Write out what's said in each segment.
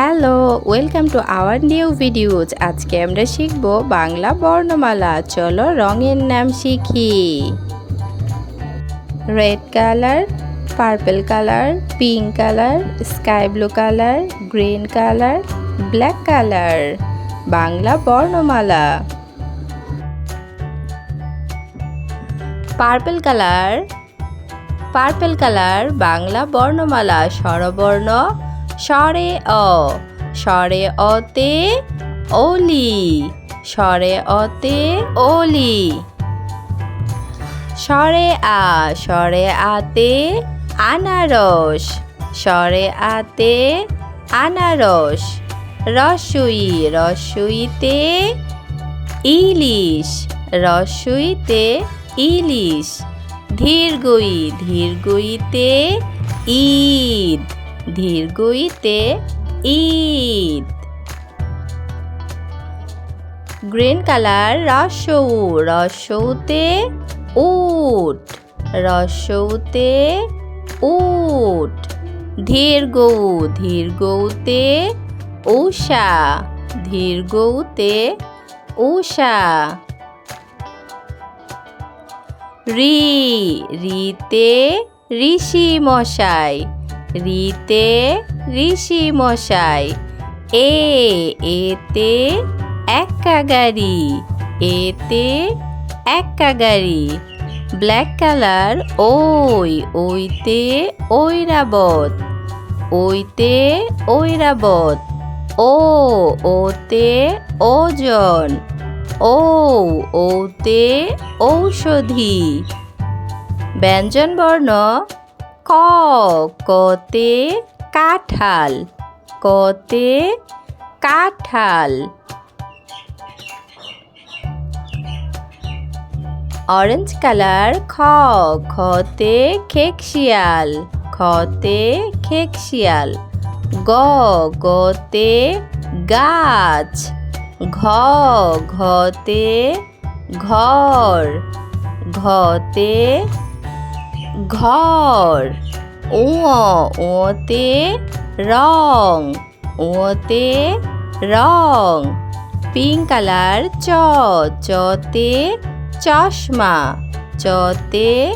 Hello, welcome to our new videos. আজকে আমরা শিখব বাংলা বর্ণমালা। চলো রঙের নাম শিখি। Red colour purple colour pink colour sky blue colour green colour black colour Bangla বর্ণমালা। Purple colour purple colour Bangla বর্ণমালা। স্বরবর্ণ স্বরে অ স্বরে অতে ওলি স্বরে অতে ওলি স্বরে আ স্বরে আতে আনারস স্বরে আতে আনারস রসুই রসুইতে ইলিশ রসুইতে ইলিশ ধীরগুই ধীরগুইতে ঈদ ধীরগুইতে ঈদ। গ্রিন কালার, রসৌ, রসৌতে উট রসৌতে উট। ধীর গৌ ধীর গৌতে উষা ধীর গৌতে উষা রি, রিতে ঋষি মশাই রিতে ঋষি মশাই, এ, এতে একা গাড়ি এতে একা গাড়ি ব্ল্যাক কালার ওই, ওইতে ঐরাবত ওইতে ঐরাবত, ও, ওতে ওজন, ও, ওতে ঔষধি। ব্যঞ্জন বর্ণ ক, কতে কাঁঠাল কতে কাঁঠাল। অরেঞ্জ কালার খ, খতে খেকশিয়াল খতে খেকশিয়াল। গ, গতে গাছ, ঘ, ঘতে ঘর, ঘতে ঘর। ও ওতে রং ওতে রং। পিঙ্ক কালার চ, চতে চশমা চতে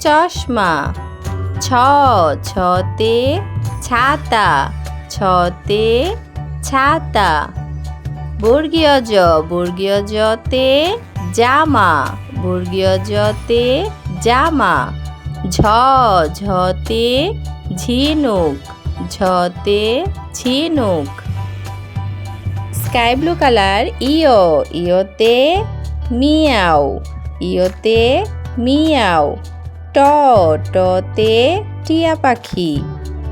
চশমা। ছ, ছতে ছাতা ছতে ছাতা। বর্গীয় জ বর্গীয় জতে জামা বর্গীয় জতে জামা। ঝ, ঝতে ঝিনুক ঝতে ঝিনুক। স্কাই ব্লু কালার, ইয়, ইয়তে মিয়াও ইয়তে মিয়াও। ট, টতে টিয়া পাখি,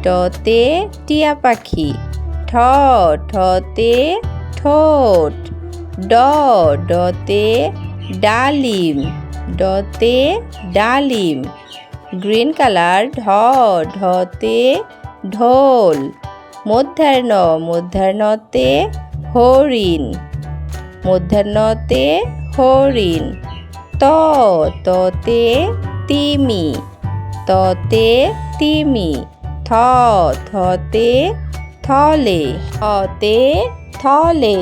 টতে টিয়া পাখি। ঠ, ঠতে ঠোঁট। ড, ডতে ডালিম ডতে ডালিম। গ্রিন কালার, ঢ, ঢতে ঢোল, মধ্যাহ্ন, মধ্যাহ্নতে হরিণ মধ্যাহ্নতে হরিণ, ত, ততে তিমি ততে তিমি, থ, থতে থলে থতে থলে।